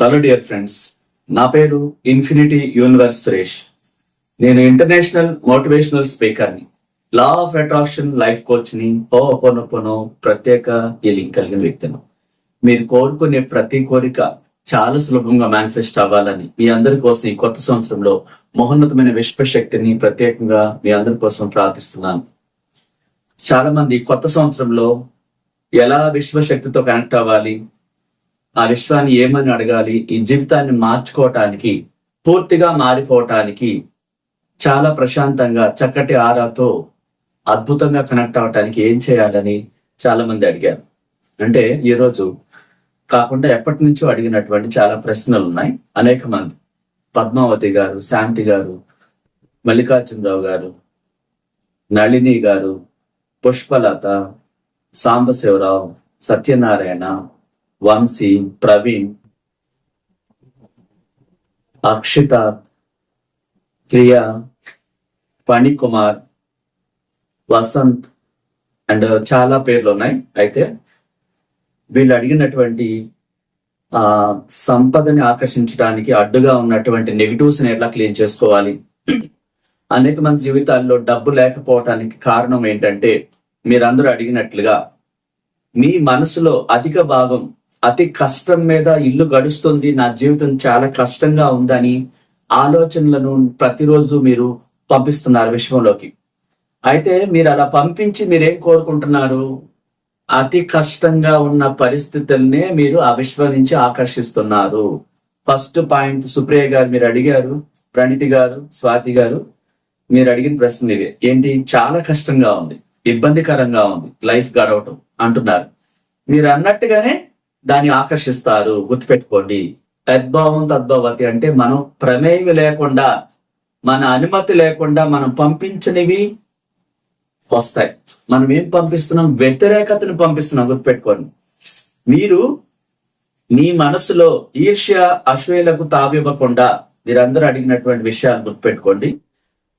Hello dear friends నా పేరు infinity universe Suresh. నేను ఇంటర్నేషనల్ మోటివేషనల్ స్పీకర్ని లా ఆఫ్ అట్రాక్షన్ లైఫ్ కోచ్ని ఓ ఒపోనొపోనో ప్రత్యేక హీలింగ్ కలిగిన వ్యక్తిని. మీరు కోరుకునే ప్రతి కోరిక చాలా సులభంగా మేనిఫెస్ట్ అవ్వాలని మీ అందరి కోసం ఈ కొత్త సంవత్సరంలో మహోన్నతమైన విశ్వశక్తిని ప్రత్యేకంగా మీ అందరి కోసం ప్రార్థిస్తున్నాను. చాలా మంది కొత్త సంవత్సరంలో ఎలా విశ్వశక్తితో కనెక్ట్ అవ్వాలి? ఆ విశ్వాన్ని ఏమని అడగాలి? ఈ జీవితాన్ని మార్చుకోవటానికి పూర్తిగా మారిపోవటానికి చాలా ప్రశాంతంగా చక్కటి ఆరాతో అద్భుతంగా కనెక్ట్ అవ్వటానికి ఏం చేయాలని చాలా మంది అడిగారు. అంటే ఈరోజు కాకుండా ఎప్పటి నుంచో అడిగినటువంటి చాలా ప్రశ్నలు ఉన్నాయి. అనేక మంది. పద్మావతి గారు శాంతి గారు మల్లికార్జునరావు గారు నళిని గారు పుష్పలత సాంబశివరావు సత్యనారాయణ వంశీ ప్రవీణ్ అక్షిత ప్రియ ఫణికుమార్ వసంత్ అండ్ చాలా పేర్లు ఉన్నాయి అయితే వీళ్ళు అడిగినటువంటి ఆ సంపదని ఆకర్షించడానికి అడ్డుగా ఉన్నటువంటి నెగిటివ్స్ని ఎట్లా క్లీన్ చేసుకోవాలి? అనేక మంది జీవితాల్లో డబ్బు లేకపోవటానికి కారణం ఏంటంటే మీరందరూ అడిగినట్లుగా మీ మనసులో అధిక భాగం అతి కష్టం మీద ఇల్లు గడుస్తుంది. నా జీవితం చాలా కష్టంగా ఉందని ఆలోచనలను ప్రతిరోజు మీరు పంపిస్తున్నారు విశ్వంలోకి. అయితే మీరు అలా పంపించి మీరేం కోరుకుంటున్నారు? అతి కష్టంగా ఉన్న పరిస్థితుల్నే మీరు ఆ విశ్వం నుంచి ఆకర్షిస్తున్నారు. ఫస్ట్ పాయింట్ సుప్రియ గారు మీరు అడిగారు ప్రణితి గారు స్వాతి గారు మీరు అడిగిన ప్రశ్న ఇదే ఏంటి? చాలా కష్టంగా ఉంది ఇబ్బందికరంగా ఉంది లైఫ్ గడవటం అంటున్నారు. మీరు అన్నట్టుగానే దాన్ని ఆకర్షిస్తారు. గుర్తుపెట్టుకోండి. తద్భావం తద్భవతి అంటే మనం ప్రమేయం లేకుండా మన అనుమతి లేకుండా మనం పంపించనివి వస్తాయి. మనం ఏం పంపిస్తున్నాం? వ్యతిరేకతను పంపిస్తున్నాం. గుర్తుపెట్టుకోండి. మీరు మీ మనసులో ఈర్ష్య అసూయలకు తావివ్వకుండా మీరందరూ అడిగినటువంటి విషయాలు గుర్తుపెట్టుకోండి.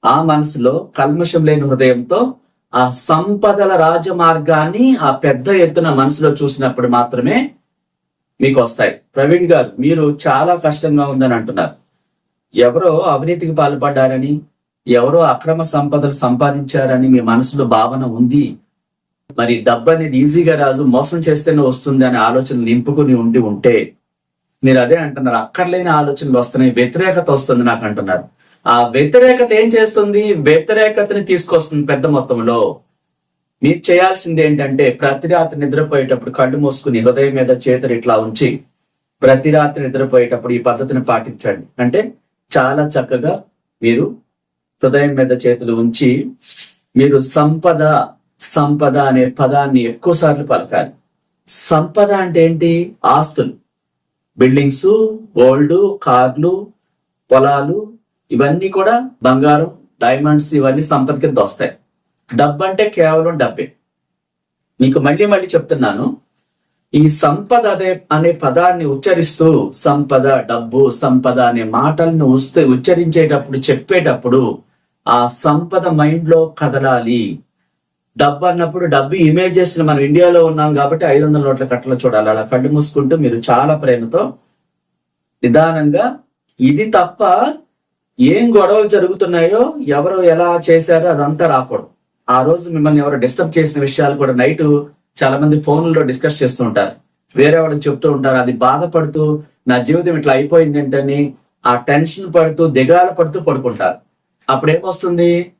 ఆ మనసులో కల్మషం లేని హృదయంతో ఆ సంపదల రాజమార్గాన్ని ఆ పెద్ద ఎత్తున మనసులో చూసినప్పుడు మాత్రమే మీకు వస్తాయి ప్రవీణ్ గారు మీరు చాలా కష్టంగా ఉందని అంటున్నారు. ఎవరో అవినీతికి పాల్పడ్డారని ఎవరో అక్రమ సంపదలు సంపాదించారని మీ మనసులో భావన ఉంది. మరి డబ్బు అనేది ఈజీగా రాజు మోసం చేస్తేనే వస్తుంది అనే ఆలోచన నింపుకుని ఉండి ఉంటే మీరు అదే అంటున్నారు అక్కర్లేని ఆలోచనలు వస్తున్నాయి వ్యతిరేకత వస్తుంది నాకు అంటున్నారు. ఆ వ్యతిరేకత ఏం చేస్తుంది? వ్యతిరేకతని తీసుకొస్తుంది పెద్ద మొత్తంలో. మీరు చేయాల్సింది ఏంటంటే ప్రతి రాత్రి నిద్రపోయేటప్పుడు కళ్ళు మూసుకుని హృదయం మీద చేతులు ఇట్లా ఉంచి ప్రతి రాత్రి నిద్రపోయేటప్పుడు ఈ పద్ధతిని పాటించండి. అంటే చాలా చక్కగా మీరు హృదయం మీద చేతులు ఉంచి మీరు సంపద సంపద అనే పదాన్ని ఎక్కువ సార్లు పలకాలి. సంపద అంటే ఏంటి? ఆస్తులు. బిల్డింగ్స్ గోల్డ్ కార్లు పొలాలు ఇవన్నీ కూడా బంగారం డైమండ్స్ ఇవన్నీ సంపద కింద వస్తాయి. డబ్బు అంటే కేవలం డబ్బే. మీకు మళ్ళీ మళ్ళీ చెప్తున్నాను ఈ సంపద అదే అనే పదాన్ని ఉచ్చరిస్తూ సంపద డబ్బు సంపద అనే మాటలను వస్తే ఉచ్చరించేటప్పుడు చెప్పేటప్పుడు ఆ సంపద మైండ్లో కదలాలి. డబ్బు అన్నప్పుడు డబ్బు ఇమేజెస్ మనం ఇండియాలో ఉన్నాం కాబట్టి ఐదు వందల నోట్ల కట్టలో చూడాలి. అలా కళ్ళు మూసుకుంటూ మీరు చాలా ప్రేమతో నిదానంగా ఇది తప్ప ఏం గొడవలు జరుగుతున్నాయో ఎవరు ఎలా చేశారో అదంతా రాకూడదు. ఆ రోజు మిమ్మల్ని ఎవరు డిస్టర్బ్ చేసిన విషయాలు కూడా నైట్ చాలా మంది ఫోన్లలో డిస్కస్ చేస్తూ ఉంటారు. వేరే వాళ్ళకి చెప్తూ ఉంటారు. అది బాధపడుతూ నా జీవితం ఇట్లా అయిపోయింది ఏంటని ఆ టెన్షన్ పడుతూ దిగాల పడుతూ పడుకుంటారు. అప్పుడు ఏమొస్తుంది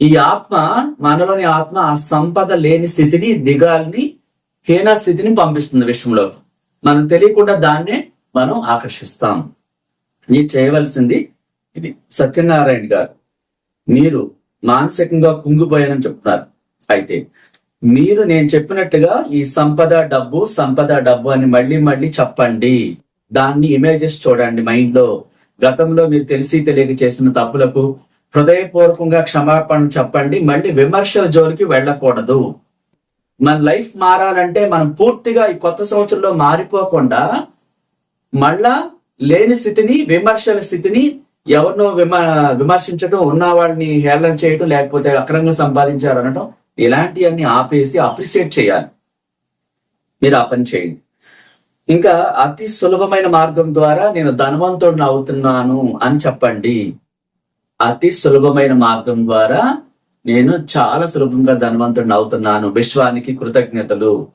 ఈ ఆత్మ మనలోని ఆత్మ ఆ సంపద లేని స్థితిని దిగాల్ని హీన స్థితిని పంపిస్తుంది విషయంలో మనం తెలియకుండా దాన్నే మనం ఆకర్షిస్తాం. ఇది చేయవలసింది ఇది సత్యనారాయణ గారు. మీరు మానసికంగా కుంగిపోయానని చెప్తున్నారు అయితే మీరు నేను చెప్పినట్టుగా ఈ సంపద డబ్బు సంపద డబ్బు అని మళ్ళీ మళ్ళీ చెప్పండి. దాన్ని ఇమేజెస్ చూడండి మైండ్లో. గతంలో మీరు తెలిసి తెలియక చేసిన తప్పులకు హృదయపూర్వకంగా క్షమాపణ చెప్పండి. మళ్ళీ విమర్శల జోలికి వెళ్ళకూడదు. మన లైఫ్ మారాలంటే మనం పూర్తిగా ఈ కొత్త సంవత్సరంలో మారిపోకుండా మళ్ళా లేని స్థితిని విమర్శల స్థితిని ఎవరినో విమ విమర్శించడం ఉన్న వాళ్ళని హేళన చేయటం లేకపోతే అక్రంగా సంపాదించారు అనటం ఇలాంటివన్నీ ఆపేసి అప్రిసియేట్ చేయాలి. మీరు ఆ పని చేయండి. ఇంకా అతి సులభమైన మార్గం ద్వారా నేను ధనవంతుడిని అవుతున్నాను అని చెప్పండి. అతి సులభమైన మార్గం ద్వారా నేను చాలా సులభంగా ధనవంతుడిని అవుతున్నాను. విశ్వానికి కృతజ్ఞతలు.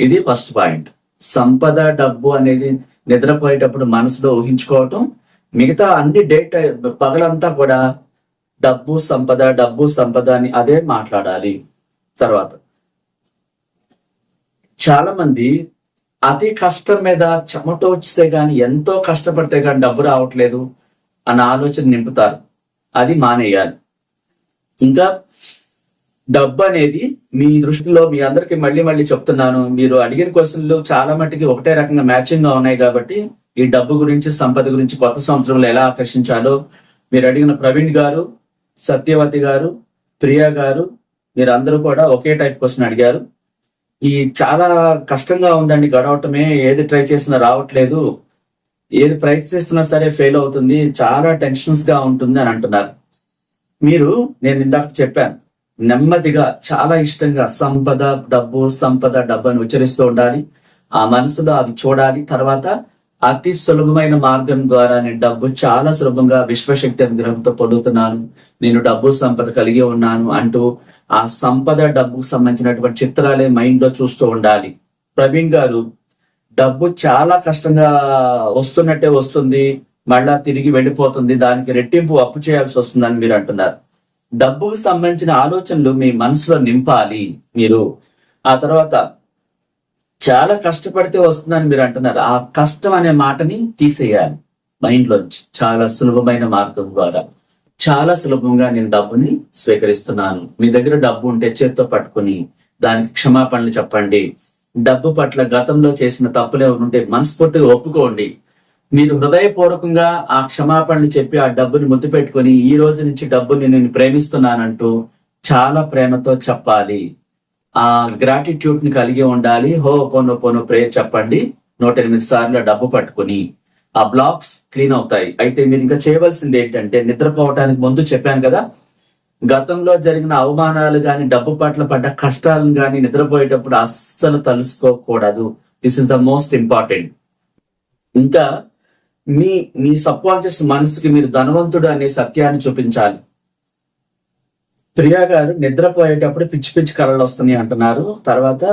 ఇది ఫస్ట్ పాయింట్ సంపద డబ్బు అనేది నిద్రపోయేటప్పుడు మనసులో ఊహించుకోవటం మిగతా అన్ని డేట్ పగలంతా కూడా డబ్బు సంపద డబ్బు సంపద అని అదే మాట్లాడాలి. తర్వాత చాలా మంది అతి కష్టం మీద చెమట వచ్చితే గాని ఎంతో కష్టపడితే గాని డబ్బు రావట్లేదు అన్న ఆలోచన నింపుతారు. అది మానేయాలి. ఇంకా డబ్బు అనేది మీ దృష్టిలో మీ అందరికి మళ్ళీ మళ్ళీ చెప్తున్నాను. మీరు అడిగిన క్వశ్చన్లు చాలా మట్టుకి ఒకటే రకంగా మ్యాచింగ్గా ఉన్నాయి కాబట్టి ఈ డబ్బు గురించి సంపద గురించి కొత్త సంవత్సరంలో ఎలా ఆకర్షించాలో మీరు అడిగిన ప్రవీణ్ గారు సత్యవతి గారు ప్రియా గారు మీరు అందరూ కూడా ఒకే టైప్ క్వశ్చన్ అడిగారు. ఈ చాలా కష్టంగా ఉందండి గడవటమే. ఏది ట్రై చేసినా రావట్లేదు. ఏది ప్రయత్నిస్తున్నా సరే ఫెయిల్ అవుతుంది. చాలా టెన్షన్స్గా ఉంటుంది అని అంటున్నారు. మీరు నేను ఇందాక చెప్పాను నెమ్మదిగా చాలా ఇష్టంగా సంపద డబ్బు సంపద డబ్బు అని ఉచ్చరిస్తూ ఉండాలి. ఆ మనసులో అవి చూడాలి. తర్వాత అతి సులభమైన మార్గం ద్వారా నేను డబ్బు చాలా సులభంగా విశ్వశక్తి అనుగ్రహంతో పొందుతున్నాను. నేను డబ్బు సంపద కలిగి ఉన్నాను అంటూ ఆ సంపద డబ్బుకు సంబంధించినటువంటి చిత్రాలే మైండ్లో చూస్తూ ఉండాలి. ప్రవీణ్ గారు డబ్బు చాలా కష్టంగా వస్తున్నట్టే వస్తుంది మళ్ళా తిరిగి వెళ్ళిపోతుంది దానికి రెట్టింపు అప్పు చేయాల్సి వస్తుందని మీరు అంటున్నారు. డబ్బుకు సంబంధించిన ఆలోచనలు మీ మనసులో నింపాలి మీరు. ఆ తర్వాత చాలా కష్టపడితే వస్తుందని మీరు అంటున్నారు. ఆ కష్టం అనే మాటని తీసేయాలి. మైండ్లోంచి చాలా సులభమైన మార్గం ద్వారా. చాలా సులభంగా నేను డబ్బుని స్వీకరిస్తున్నాను. మీ దగ్గర డబ్బు ఉంటే చేత్తో పట్టుకుని దానికి క్షమాపణలు చెప్పండి. డబ్బు పట్ల గతంలో చేసిన తప్పులు ఏమైనా ఉంటే మనస్ఫూర్తిగా ఒప్పుకోండి. మీరు హృదయపూర్వకంగా ఆ క్షమాపణలు చెప్పి ఆ డబ్బుని ముద్దు పెట్టుకుని ఈ రోజు నుంచి డబ్బుని నేను ప్రేమిస్తున్నానంటూ చాలా ప్రేమతో చెప్పాలి. ఆ గ్రాటిట్యూడ్ని కలిగి ఉండాలి. హో పొన్ను పొన్ను ప్రేయర్ చెప్పండి. నూట ఎనిమిది సార్లు డబ్బు పట్టుకుని ఆ బ్లాక్స్ క్లీన్ అవుతాయి. అయితే మీరు ఇంకా చేయవలసింది ఏంటంటే నిద్రపోవటానికి ముందు చెప్పాను కదా గతంలో జరిగిన అవమానాలు గాని డబ్బు పట్ల పడ్డ కష్టాలను గాని నిద్రపోయేటప్పుడు అస్సలు తలుసుకోకూడదు. This is the most important ఇంకా మీ మీ సబ్కాన్షియస్ మనసుకి మీరు ధనవంతుడు అనే సత్యాన్ని చూపించాలి. ప్రియా గారు నిద్రపోయేటప్పుడు పిచ్చి పిచ్చి కళలు వస్తున్నాయి అంటున్నారు. తర్వాత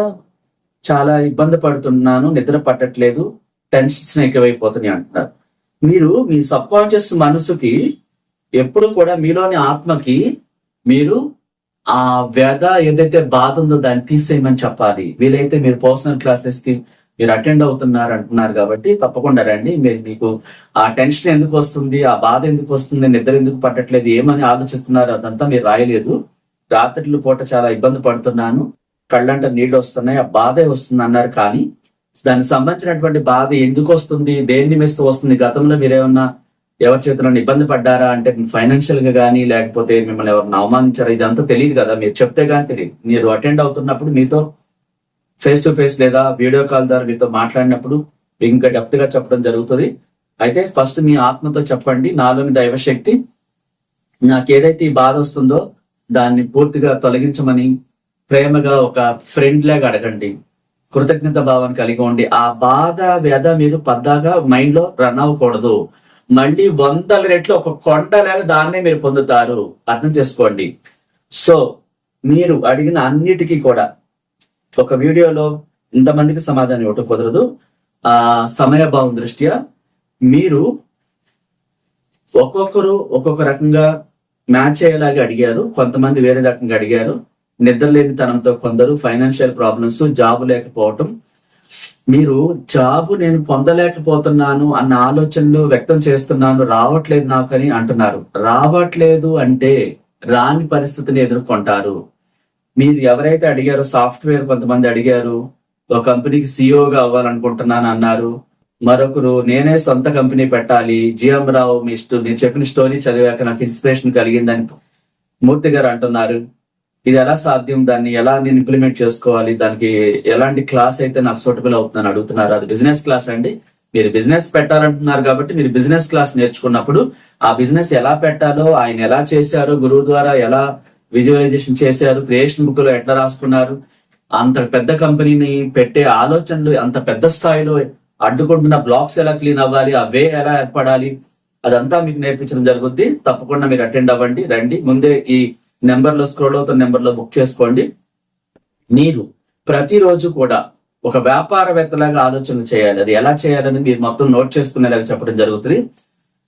చాలా ఇబ్బంది పడుతున్నాను నిద్ర పట్టట్లేదు టెన్షన్స్ ఎక్కువైపోతున్నాయి అంటున్నారు. మీరు మీ సబ్ కాన్షియస్ మనసుకి ఎప్పుడు కూడా మీలోని ఆత్మకి మీరు ఆ వ్యధ ఏదైతే బాధ ఉందో దాన్ని తీసేయమని చెప్పాలి. వీలైతే మీరు పర్సనల్ క్లాసెస్కి మీరు అటెండ్ అవుతున్నారు అంటున్నారు కాబట్టి తప్పకుండా రండి. మీరు మీకు ఆ టెన్షన్ ఎందుకు వస్తుంది? ఆ బాధ ఎందుకు వస్తుంది? నిద్ర ఎందుకు పట్టట్లేదు? ఏమని ఆలోచిస్తున్నారు? అదంతా మీరు రాయలేదు. రాత్రిళ్ళు పూట చాలా ఇబ్బంది పడుతున్నాను. కళ్ళంట నీళ్ళు వస్తున్నాయి. ఆ బాధే వస్తుంది అన్నారు కానీ దానికి సంబంధించినటువంటి బాధ ఎందుకు వస్తుంది? దేన్ని మిస్తూ వస్తుంది? గతంలో మీరేమన్నా ఎవరి చేతిలో ఇబ్బంది పడ్డారా? అంటే ఫైనాన్షియల్గా కానీ లేకపోతే మిమ్మల్ని ఎవరిని అవమానించారా? ఇదంతా తెలియదు కదా. మీరు చెప్తే కానీ తెలియదు. మీరు అటెండ్ అవుతున్నప్పుడు మీతో ఫేస్ టు ఫేస్ లేదా వీడియో కాల్ ద్వారా మీతో మాట్లాడినప్పుడు ఇంకా డెప్త్గా చెప్పడం జరుగుతుంది. అయితే ఫస్ట్ మీ ఆత్మతో చెప్పండి. నాలోని దైవశక్తి. నాకు ఏదైతే ఈ బాధ వస్తుందో దాన్ని పూర్తిగా తొలగించమని ప్రేమగా ఒక ఫ్రెండ్ లాగా అడగండి. కృతజ్ఞత భావాన్ని కలిగి ఉండి ఆ బాధ వ్యధ మీరు పద్దాగా మైండ్లో రన్ అవ్వకూడదు. మళ్ళీ వందల రెట్లు ఒక కొండలాగా దాన్నే మీరు పొందుతారు. అర్థం చేసుకోండి. సో మీరు అడిగిన అన్నిటికీ కూడా ఒక వీడియోలో ఇంతమందికి సమాధానం ఇవ్వటం కుదరదు. ఆ సమయభావం దృష్ట్యా మీరు ఒక్కొక్కరు ఒక్కొక్క రకంగా మ్యాచ్ అయ్యేలాగా అడిగారు. కొంతమంది వేరే రకంగా అడిగారు. నిద్రలేనితనంతో కొందరు ఫైనాన్షియల్ ప్రాబ్లమ్స్ జాబ్ లేకపోవటం. మీరు జాబ్ నేను పొందలేకపోతున్నాను అన్న ఆలోచనలు వ్యక్తం చేస్తున్నాను రావట్లేదు నాకు అని అంటున్నారు. రావట్లేదు అంటే రాని పరిస్థితిని ఎదుర్కొంటారు. మీరు ఎవరైతే అడిగారో సాఫ్ట్వేర్ కొంతమంది అడిగారు ఒక కంపెనీకి సిఇఓగా అవ్వాలనుకుంటున్నాను అన్నారు. మరొకరు నేనే సొంత కంపెనీ పెట్టాలి జిఎం రావు మీ స్టో నేను చెప్పిన స్టోరీ చదివాక నాకు ఇన్స్పిరేషన్ కలిగిందని మూర్తి గారు అంటున్నారు. ఇది ఎలా సాధ్యం? దాన్ని ఎలా నేను ఇంప్లిమెంట్ చేసుకోవాలి? దానికి ఎలాంటి క్లాస్ అయితే నాకు సూటబుల్ అవుతుందని అడుగుతున్నారు. అది బిజినెస్ క్లాస్ అండి. మీరు బిజినెస్ పెట్టాలంటున్నారు కాబట్టి మీరు బిజినెస్ క్లాస్ నేర్చుకున్నప్పుడు ఆ బిజినెస్ ఎలా పెట్టాలో ఆయన ఎలా చేశారో గురువు ద్వారా ఎలా విజువలైజేషన్ చేశారు క్రియేషన్ బుక్లో ఎట్లా రాసుకున్నారు? అంత పెద్ద కంపెనీని పెట్టే ఆలోచనలు అంత పెద్ద స్థాయిలో అడ్డుకుంటున్న బ్లాక్స్ ఎలా క్లీన్ అవ్వాలి ఆ వే ఎలా ఏర్పడాలి అదంతా మీకు నేర్పించడం జరుగుద్ది. తప్పకుండా మీరు అటెండ్ అవ్వండి రండి. ముందే ఈ నెంబర్లో స్క్రోల్ అవుతున్న నెంబర్లో బుక్ చేసుకోండి. మీరు ప్రతిరోజు కూడా ఒక వ్యాపారవేత్తలాగా ఆలోచన చేయాలి. అది ఎలా చేయాలని మీరు మొత్తం నోట్ చేసుకునేలాగా చెప్పడం జరుగుతుంది.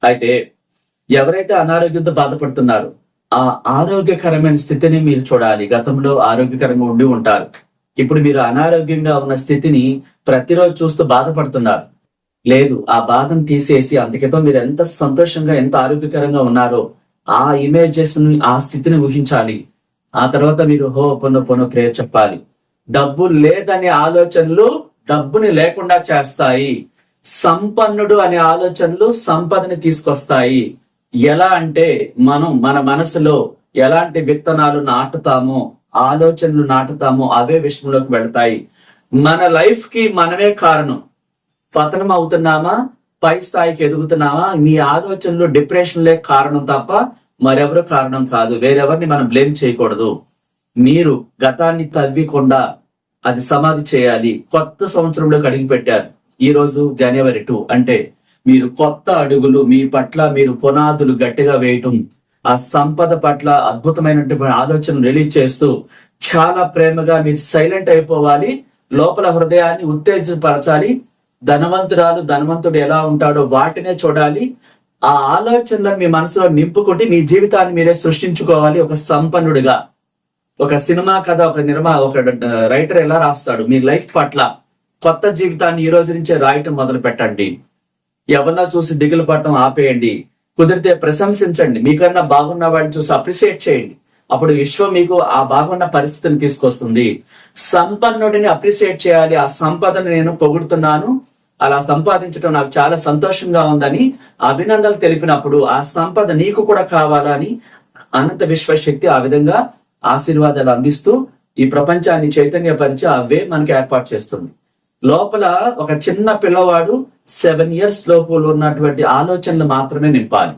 అయితే ఎవరైతే అనారోగ్యంతో బాధపడుతున్నారో ఆ ఆరోగ్యకరమైన స్థితిని మీరు చూడాలి. గతంలో ఆరోగ్యకరంగా ఉండి ఉంటారు. ఇప్పుడు మీరు అనారోగ్యంగా ఉన్న స్థితిని ప్రతిరోజు చూస్తూ బాధపడుతున్నారు. లేదు ఆ బాధను తీసేసి అందుకేతో మీరు ఎంత సంతోషంగా ఎంత ఆరోగ్యకరంగా ఉన్నారో ఆ ఇమేజెస్ని ఆ స్థితిని ఊహించాలి. ఆ తర్వాత మీరు హో పొను పొను క్రియ చెప్పాలి. డబ్బు లేదనే ఆలోచనలు డబ్బుని లేకుండా చేస్తాయి. సంపన్నుడు అనే ఆలోచనలు సంపదని తీసుకొస్తాయి. ఎలా అంటే మనం మన మనసులో ఎలాంటి విత్తనాలు నాటుతామో ఆలోచనలు నాటుతామో అవే విషయంలోకి వెళతాయి. మన లైఫ్కి మనమే కారణం. పతనం అవుతున్నామా? పై స్థాయికి ఎదుగుతున్నామా? మీ ఆలోచనలు డిప్రెషన్లే కారణం తప్ప మరెవరు కారణం కాదు. వేరెవరిని మనం బ్లేమ్ చేయకూడదు. మీరు గతాన్ని తవ్వకుండా అది సమాధి చేయాలి. కొత్త సంవత్సరంలోకి అడిగి పెట్టారు ఈ రోజు జనవరి టూ అంటే మీరు కొత్త అడుగులు మీ పట్ల మీరు పునాదులు గట్టిగా వేయటం ఆ సంపద పట్ల అద్భుతమైనటువంటి ఆలోచన రిలీజ్ చేస్తూ చాలా ప్రేమగా మీరు సైలెంట్ అయిపోవాలి లోపల హృదయాన్ని ఉత్తేజపరచాలి ధనవంతురాలు ధనవంతుడు ఎలా ఉంటాడో వాటినే చూడాలి. ఆ ఆలోచనలను మీ మనసులో నింపుకుంటే మీ జీవితాన్ని మీరే సృష్టించుకోవాలి ఒక సంపన్నుడిగా. ఒక సినిమా కథ ఒక నిర్మా ఒక రైటర్ ఎలా రాస్తాడు? మీ లైఫ్ పట్ల కొత్త జీవితాన్ని ఈ రోజు నుంచే రాయటం మొదలు పెట్టండి ఎవరినో చూసి దిగులు పడటం ఆపేయండి. కుదిరితే ప్రశంసించండి. మీకన్నా బాగున్న వాడిని చూసి అప్రిసియేట్ చేయండి. అప్పుడు విశ్వం మీకు ఆ బాగున్న పరిస్థితిని తీసుకొస్తుంది. సంపన్నుడిని అప్రిసియేట్ చేయాలి. ఆ సంపదను నేను పొగుడుతున్నాను. అలా సంపాదించడం నాకు చాలా సంతోషంగా ఉందని అభినందనలు తెలిపినప్పుడు ఆ సంపద నీకు కూడా కావాలని అనంత విశ్వశక్తి ఆ విధంగా ఆశీర్వాదాలు అందిస్తూ ఈ ప్రపంచాన్ని చైతన్యపరిచి అవే మనకి ఏర్పాటు చేస్తుంది. లోపల ఒక చిన్న పిల్లవాడు సెవెన్ ఇయర్స్ లోపు ఉన్నటువంటి ఆలోచనలు మాత్రమే నింపాలి.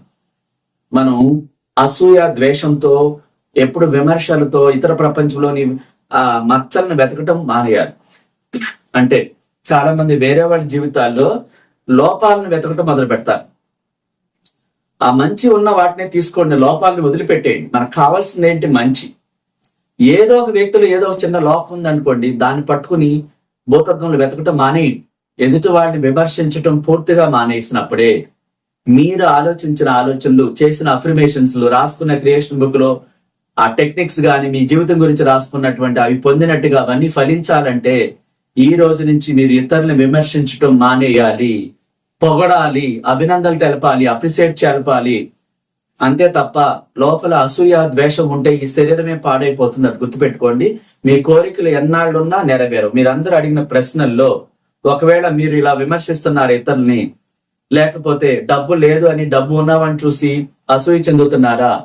మనం అసూయ ద్వేషంతో ఎప్పుడు విమర్శలతో ఇతర ప్రపంచంలోని ఆ మచ్చలను వెతకటం మానేయాలి. అంటే చాలా మంది వేరే వాళ్ళ జీవితాల్లో లోపాలను వెతకటం మొదలు పెడతారు. ఆ మంచి ఉన్న వాటిని తీసుకోండి లోపాలను వదిలిపెట్టేయండి. మనకు కావాల్సింది ఏంటి? మంచి. ఏదో ఒక వ్యక్తులు ఏదో ఒక చిన్న లోపం ఉందనుకోండి దాన్ని పట్టుకుని భూతత్వంలో వెతకటం మానేయండి. ఎదుటి వాడిని విమర్శించటం పూర్తిగా మానేసినప్పుడే మీరు ఆలోచించిన ఆలోచనలు చేసిన అఫర్మేషన్స్ రాసుకున్న క్రియేషన్ బుక్లో ఆ టెక్నిక్స్ గాని మీ జీవితం గురించి రాసుకున్నటువంటి అవి పొందినట్టుగా అవన్నీ ఫలించాలంటే ఈ రోజు నుంచి మీరు ఇతరులను విమర్శించటం మానేయాలి పొగడాలి అభినందనలు తెలపాలి అప్రిసియేట్ తెలపాలి అంతే తప్ప లోపల అసూయ ద్వేషం ఉంటే ఈ శరీరమే పాడైపోతుంది. అది గుర్తుపెట్టుకోండి. మీ కోరికలు ఎన్నాళ్ళున్నా నెరవేరు మీరందరూ అడిగిన ప్రశ్నల్లో ఒకవేళ మీరు ఇలా విమర్శిస్తున్నారు ఇతరుల్ని లేకపోతే డబ్బు లేదు అని డబ్బు ఉన్నామని చూసి అసూయ చెందుతున్నారా?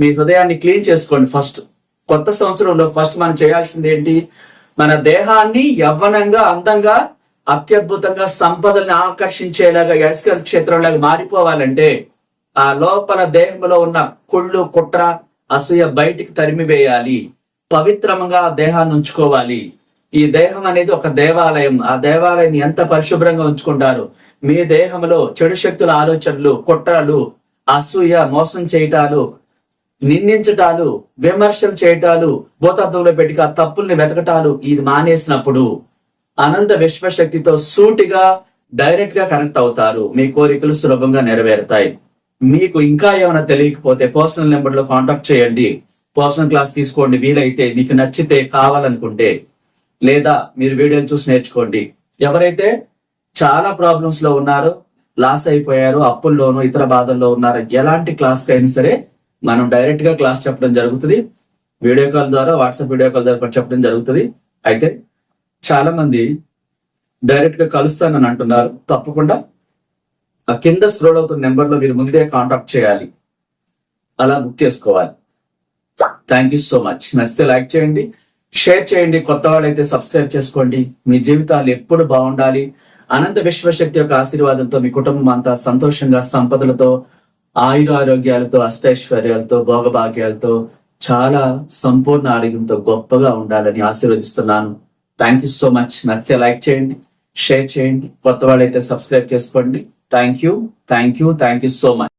మీ హృదయాన్ని క్లీన్ చేసుకోండి ఫస్ట్. కొత్త సంవత్సరంలో ఫస్ట్ మనం చేయాల్సింది ఏంటి? మన దేహాన్ని యవ్వనంగా అందంగా అత్యద్భుతంగా సంపదల్ని ఆకర్షించేలాగా యస్కర్ క్షేత్రంలాగా మారిపోవాలంటే ఆ లోపల దేహంలో ఉన్న కుళ్ళు కుట్ర అసూయ బయటికి తరిమివేయాలి. పవిత్రంగా దేహాన్ని ఉంచుకోవాలి. ఈ దేహం అనేది ఒక దేవాలయం. ఆ దేవాలయాన్ని ఎంత పరిశుభ్రంగా ఉంచుకుంటారు? మీ దేహంలో చెడు శక్తుల ఆలోచనలు కొట్టాలు అసూయ మోసం చేయటాలు నిందించటాలు విమర్శలు చేయటాలు భూతత్వంలో పెట్టి ఆ తప్పుల్ని వెతకటాలు ఇది మానేసినప్పుడు అనంత విశ్వశక్తితో సూటిగా డైరెక్ట్గా కనెక్ట్ అవుతారు. మీ కోరికలు సులభంగా నెరవేరుతాయి. మీకు ఇంకా ఏమైనా తెలియకపోతే పర్సనల్ నెంబర్లో కాంటాక్ట్ చేయండి. పర్సనల్ క్లాస్ తీసుకోండి. వీలైతే మీకు నచ్చితే కావాలనుకుంటే లేదా మీరు వీడియోలు చూసి నేర్చుకోండి. ఎవరైతే చాలా ప్రాబ్లమ్స్లో ఉన్నారో లాస్ అయిపోయారు అప్పుల్లోనూ ఇతర బాధల్లో ఉన్నారు ఎలాంటి క్లాస్ అయినా సరే మనం డైరెక్ట్గా క్లాస్ చెప్పడం జరుగుతుంది. వీడియో కాల్ ద్వారా వాట్సాప్ వీడియో కాల్ ద్వారా చెప్పడం జరుగుతుంది. అయితే చాలా మంది డైరెక్ట్గా కలుస్తానని అంటున్నారు. తప్పకుండా ఆ కింద స్క్రోల్ అవుతున్న నెంబర్లో మీరు ముందే కాంటాక్ట్ చేయాలి. అలా బుక్ చేసుకోవాలి. థ్యాంక్ యూ సో మచ్ నచ్చితే లైక్ చేయండి. షేర్ చేయండి కొత్త వాళ్ళైతే సబ్స్క్రైబ్ చేసుకోండి. మీ జీవితాలు ఎప్పుడు బాగుండాలి? అనంత విశ్వశక్తి యొక్క ఆశీర్వాదంతో మీ కుటుంబం అంతా సంతోషంగా సంపదలతో ఆయుర ఆరోగ్యాలతో అష్టైశ్వర్యాలతో భోగభాగ్యాలతో చాలా సంపూర్ణ ఆరోగ్యంతో గొప్పగా ఉండాలని ఆశీర్వదిస్తున్నాను. థ్యాంక్ యూ సో మచ్ నచ్చితే లైక్ చేయండి షేర్ చేయండి కొత్త వాళ్ళైతే సబ్స్క్రైబ్ చేసుకోండి. Thank you thank you thank you so much